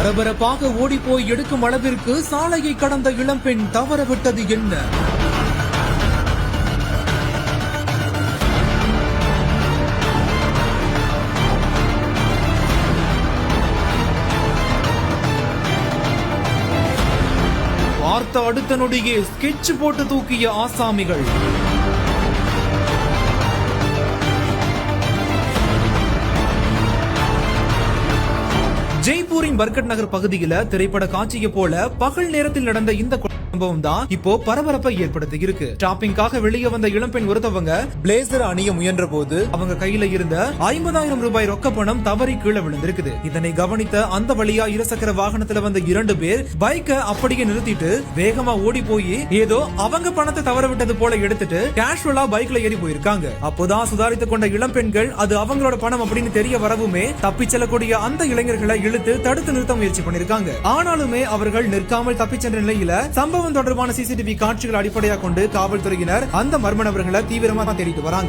பரபரப்பாக ஓடிப்போய் எடுக்கும் அளவிற்கு சாலையை கடந்த இளம்பெண் தவறவிட்டது என்ன? பார்த்த அடுத்த நொடியே ஸ்கெட்ச் போட்டு தூக்கிய ஆசாமிகள். ஜெய்ப்பூரின் பர்கட் நகர் பகுதியில திரைப்பட காட்சியை போல பகல் நேரத்தில் நடந்த இந்த சம்பவம் தான் இப்போ பரபரப்பை ஏற்படுத்தி இருக்கு ஷாப்பிங்காக வெளியே வந்த இளம்பெண் ஒருத்தவங்க பிளேசர் அணிய முயன்ற போது அவங்க கையில இருந்த ஐம்பதாயிரம் ரூபாய் ரொக்க பணம் தவறி கீழே விழுந்திருக்குது. இதனை கவனித்த அந்த வழியா இருசக்கர வாகனத்துல வந்த இரண்டு பேர் பைக்க அப்படியே நிறுத்திட்டு வேகமா ஓடி போய் ஏதோ அவங்க பணத்தை தவற விட்டது போல எடுத்துட்டு கேஷுவலா பைக்ல ஏறி போயிருக்காங்க. அப்போதான் சுதாரித்துக் கொண்ட இளம்பெண்கள் அது அவங்களோட பணம் அப்படின்னு தெரிய வரவுமே தப்பிச் செல்லக்கூடிய அந்த இளைஞர்களை இழுத்து தடுத்து நிறுத்த முயற்சி பண்ணிருக்காங்க. ஆனாலுமே அவர்கள் நிற்காமல் தப்பிச் சென்ற நிலையில சம்பவம் சம்பவம் தொடர்பான சிசிடிவி காட்சிகள் அடிப்படையாக கொண்டு காவல்துறையினர் அந்த மர்ம நபர்களை தீவிரமா தேடிட்டு வராங்க.